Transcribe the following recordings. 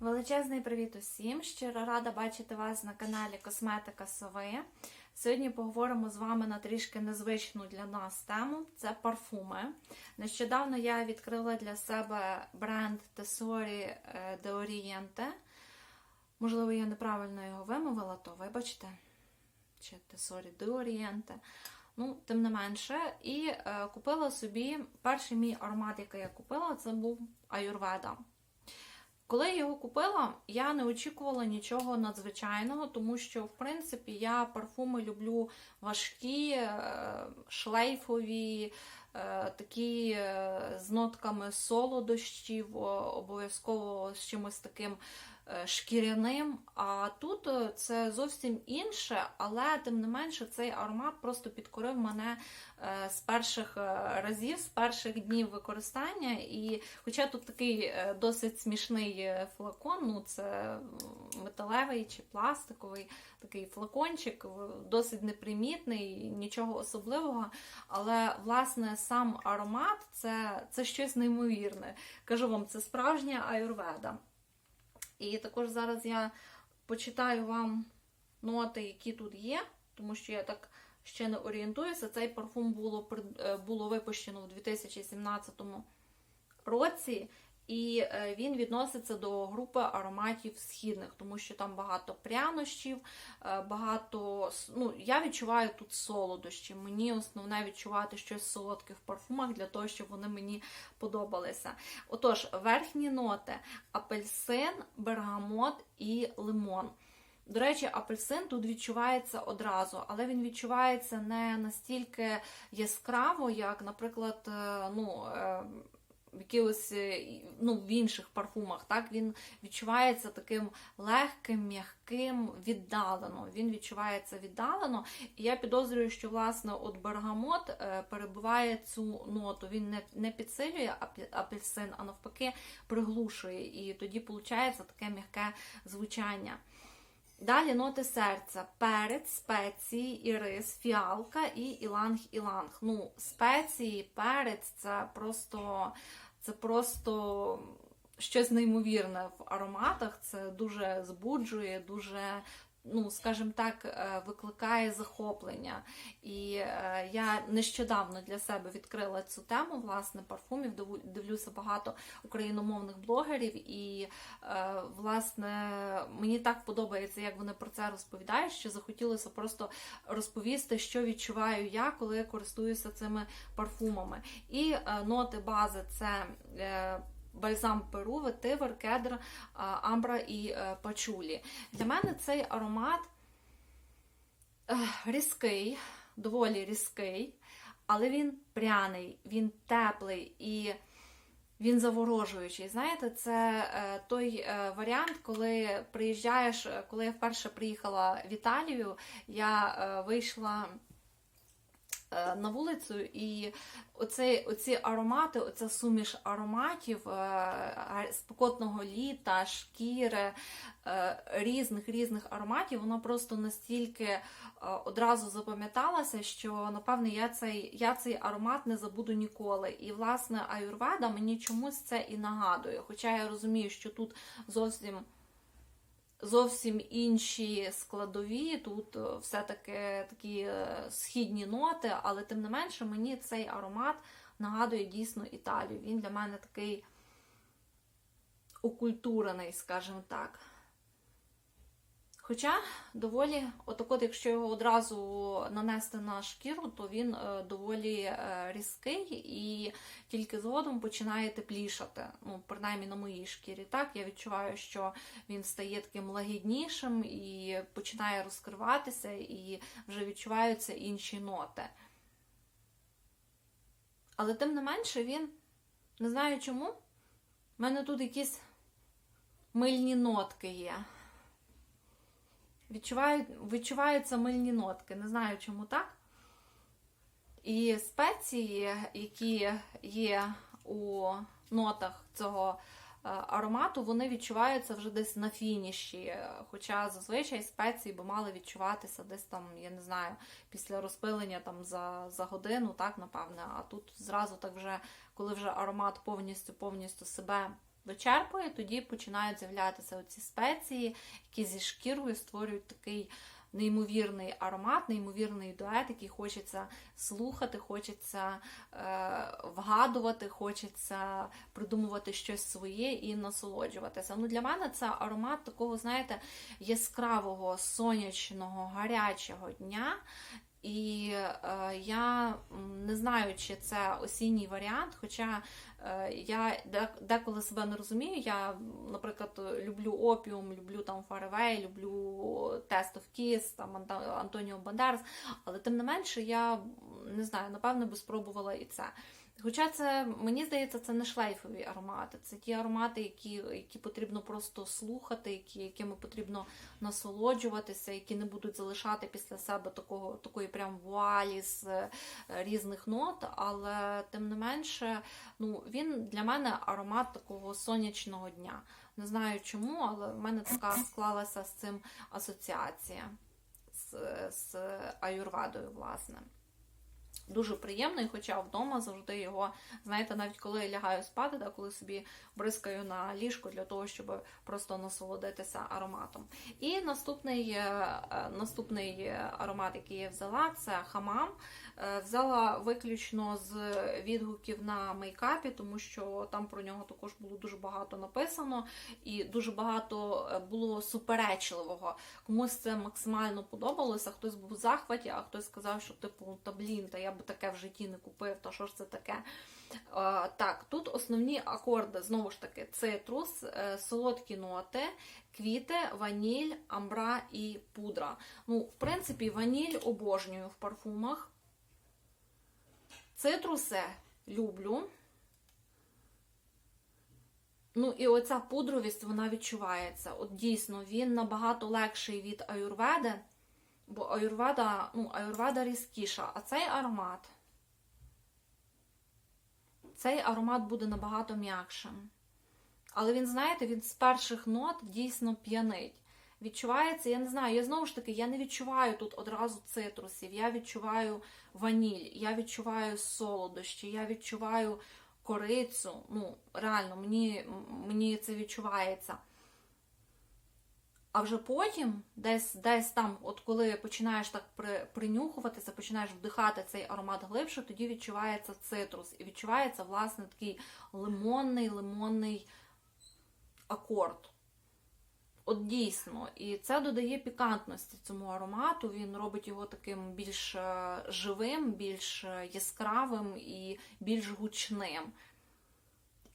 Величезний привіт усім! Щиро рада бачити вас на каналі Косметика Сови. Сьогодні поговоримо з вами на трішки незвичну для нас тему це парфуми. Нещодавно я відкрила для себе бренд Tesori de Oriente. Можливо, я неправильно його вимовила, то вибачте. Чи Tesori de Oriente. Ну, тим не менше, і е, купила собі перший мій аромат, який я купила, це був Аюрведа. Коли я його купила, я не очікувала нічого надзвичайного, тому що, в принципі, я парфуми люблю важкі, е, шлейфові, е, такі е, з нотками солодощів, обов'язково з чимось таким шкіряним. А тут це зовсім інше, але тим не менше цей аромат просто підкорив мене з перших разів, з перших днів використання. І хоча тут такий досить смішний флакон, ну це металевий чи пластиковий такий флакончик, досить непримітний, нічого особливого. Але, власне, сам аромат це, це щось неймовірне. Кажу вам, це справжня аюрведа. І також зараз я почитаю вам ноти, які тут є, тому що я так ще не орієнтуюся. Цей парфум було було випущено в 2017 році, і він відноситься до групи ароматів східних, тому що там багато прянощів, багато. Ну, Я відчуваю тут солодощі. Мені основне відчувати щось солодке в парфумах для того, щоб вони мені подобалися. Отож, верхні ноти: апельсин, бергамот і лимон. До речі, апельсин тут відчувається одразу, але він відчувається не настільки яскраво, як, наприклад, ну в якихось ну, в інших парфумах. Так? Він відчувається таким легким, м'яким, віддалено. Він відчувається віддалено. І я підозрюю, що власне от бергамот перебуває цю ноту. Він не не підсилює апельсин, а навпаки, приглушує. І тоді виходить таке м'яке звучання. Далі ноти серця, перець, спеції, ірис, фіалка і іланг-іланг. Ну, спеції, перець це просто це просто щось неймовірне в ароматах. Це дуже збуджує, дуже ну, скажімо так, е, викликає захоплення. І е, я нещодавно для себе відкрила цю тему власне парфумів. Дивлюся багато україномовних блогерів, і е, власне мені так подобається, як вони про це розповідають, що захотілося просто розповісти, що відчуваю я, коли я користуюся цими парфумами. І ноти бази це бальзам Перу, ветивер, кедр, амбра і е, пачулі. Для мене цей аромат е, різкий, доволі різкий, але він пряний, він теплий і він заворожуючий. Знаєте, це е, той варіант, коли приїжджаєш, коли я вперше приїхала в Італію, я вийшла. Е, на вулицю, і оцей, оці аромати, оця суміш ароматів е, спекотного літа, шкіри, е, різних різних ароматів, воно просто настільки одразу запам'яталося, що, напевне, я цей я цей аромат не забуду ніколи. І, власне, аюрведа мені чомусь це і нагадує. Хоча я розумію, що тут зовсім зовсім інші складові. Тут е, все-таки такі е, східні ноти, але тим не менше мені цей аромат нагадує дійсно Італію. Він для мене такий окультурений, скажімо так. Хоча доволі, отак от, якщо його одразу нанести на шкіру, то він е, доволі е, різкий і тільки згодом починає теплішати. Ну, принаймні на моїй шкірі. Так, я відчуваю, що він стає таким лагіднішим і починає розкриватися, і вже відчуваються інші ноти. Але тим не менше, він не знаю чому. в мене тут якісь мильні нотки є. Відчуваю, відчуваються мильні нотки. Не знаю, чому так. І спеції, які є у нотах цього е, аромату, вони відчуваються вже десь на фініші. Хоча зазвичай спеції би мали відчуватися десь там, я не знаю, після розпилення там за за годину, так, напевне. А тут зразу так вже, коли вже аромат повністю повністю себе вичерпує, тоді починають з'являтися оці спеції, які зі шкірою створюють такий неймовірний аромат, неймовірний дует, який хочеться слухати, хочеться е, вгадувати, хочеться придумувати щось своє і насолоджуватися. Ну, Для мене це аромат такого, знаєте, яскравого, сонячного, гарячого дня. І е, я не знаю, чи це осінній варіант, хоча е, я деколи себе не розумію. Я, наприклад, люблю опіум, люблю там Фаревей, люблю Тест of Kiss, там Антоніо Бандерас, але тим не менше, я не знаю, напевно би спробувала і це. Хоча це, мені здається, це не шлейфові аромати, це ті аромати, які які потрібно просто слухати, які, якими потрібно насолоджуватися, які не будуть залишати після себе такого, такої прям вуалі з е, різних нот. Але тим не менше, ну, він для мене аромат такого сонячного дня. Не знаю чому, але в мене така склалася з цим асоціація з, з аюрвадою, власне. Дуже приємний, хоча вдома завжди його, знаєте, навіть коли я лягаю спати, да, коли собі бризкаю на ліжко для того, щоб просто насолодитися ароматом. І наступний е, е, наступний аромат, який я взяла, це хамам. Е, взяла виключно з відгуків на мейкапі, тому що там про нього також було дуже багато написано, і дуже багато було суперечливого. Комусь це максимально подобалося, хтось був в захваті, а хтось сказав, що типу, та блін, та я таке в житті не купив, то що ж це таке? Так, тут основні акорди, знову ж таки, цитрус, е, солодкі ноти, квіти, ваніль, амбра і пудра. Ну, В принципі, ваніль обожнюю в парфумах. Цитруси люблю. Ну, і оця пудровість, вона відчувається. От дійсно, він набагато легший від аюрведи, бо аюрведа, ну, аюрведа різкіша, а цей аромат цей аромат буде набагато м'якшим. Але він, знаєте, він з перших нот дійсно п'янить. Відчувається, я не знаю, я знову ж таки я не відчуваю тут одразу цитрусів, я відчуваю ваніль, я відчуваю солодощі, я відчуваю корицю. Ну, реально, мені, мені це відчувається. А вже потім, десь десь там, от коли починаєш так при, принюхуватися, починаєш вдихати цей аромат глибше, тоді відчувається цитрус. І відчувається, власне, такий лимонний лимонний акорд. От дійсно. І це додає пікантності цьому аромату. Він робить його таким більш е, живим, більш е, яскравим і більш гучним.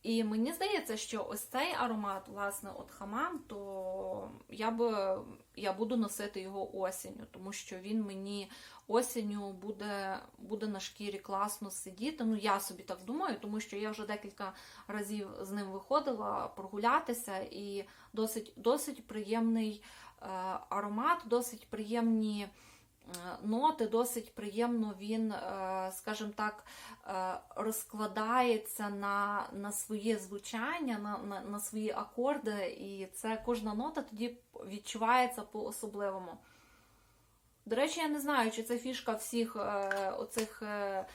І мені здається, що ось цей аромат, власне, от хамам, то я б я буду носити його осінню, тому що він мені осінню буде буде на шкірі класно сидіти. Ну, я собі так думаю, тому що я вже декілька разів з ним виходила прогулятися, і досить, досить приємний е, аромат, досить приємні. Е, ноти досить приємно він, е, скажімо так, е, розкладається на на своє звучання, на, на, на свої акорди, і це кожна нота тоді відчувається по-особливому. До речі, я не знаю, чи це фішка всіх е, оцих е,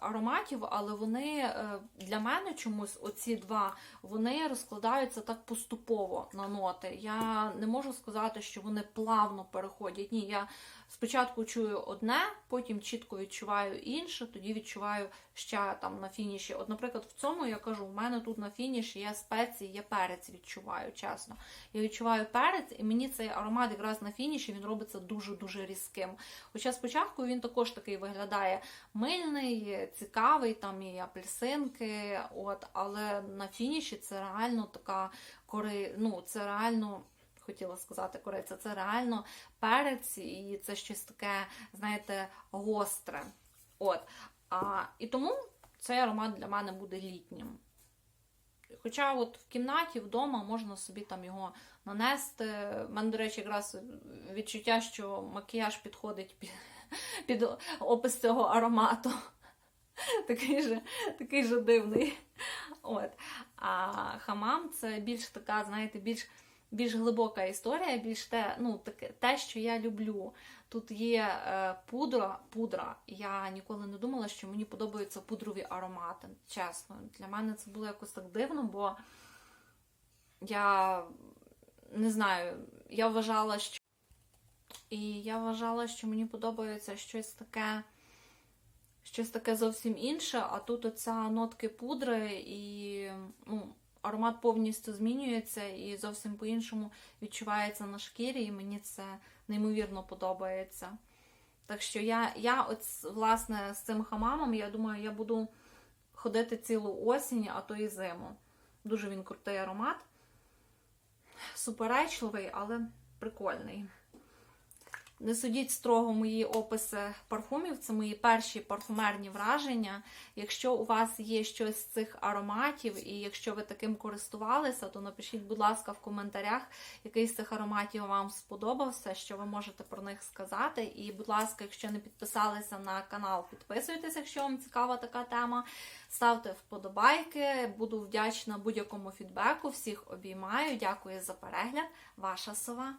ароматів, але вони для мене чомусь, оці два, вони розкладаються так поступово на ноти. Я не можу сказати, що вони плавно переходять. Ні, я спочатку чую одне, потім чітко відчуваю інше, тоді відчуваю ще там на фініші. От, наприклад, в цьому я кажу, у мене тут на фініші є спеції, є перець відчуваю, чесно. Я відчуваю перець, і мені цей аромат якраз на фініші він робиться дуже-дуже різким. Хоча спочатку він також такий виглядає мильний, цікавий, там і апельсинки, от, але на фініші це реально така кори... ну, це реально хотіла сказати кориця, це реально перець, і це щось таке, знаєте, гостре. От. А, І тому цей аромат для мене буде літнім. Хоча от в кімнаті, вдома можна собі там його нанести. У мене, до речі, якраз відчуття, що макіяж підходить під, під опис цього аромату. Такий же такий же дивний. От. А хамам це більш така, знаєте, більш більш глибока історія, більш те, ну, таке, те, що я люблю. Тут є е, пудра. пудра. Я ніколи не думала, що мені подобаються пудрові аромати. Чесно, для мене це було якось так дивно, бо я не знаю, я вважала, що і я вважала, що мені подобається щось таке, щось таке зовсім інше, а тут оця нотки пудри і ну, аромат повністю змінюється і зовсім по-іншому відчувається на шкірі, і мені це неймовірно подобається. Так що я, я от, власне, з цим хамамом, я думаю, я буду ходити цілу осінь, а то і зиму. Дуже він крутий аромат. Суперечливий, але прикольний. Не судіть строго мої описи парфумів, це мої перші парфумерні враження. Якщо у вас є щось з цих ароматів, і якщо ви таким користувалися, то напишіть, будь ласка, в коментарях, який з цих ароматів вам сподобався, що ви можете про них сказати. І, будь ласка, якщо не підписалися на канал, підписуйтесь, якщо вам цікава така тема. Ставте вподобайки, буду вдячна будь-якому фідбеку. Всіх обіймаю. Дякую за перегляд. Ваша сова.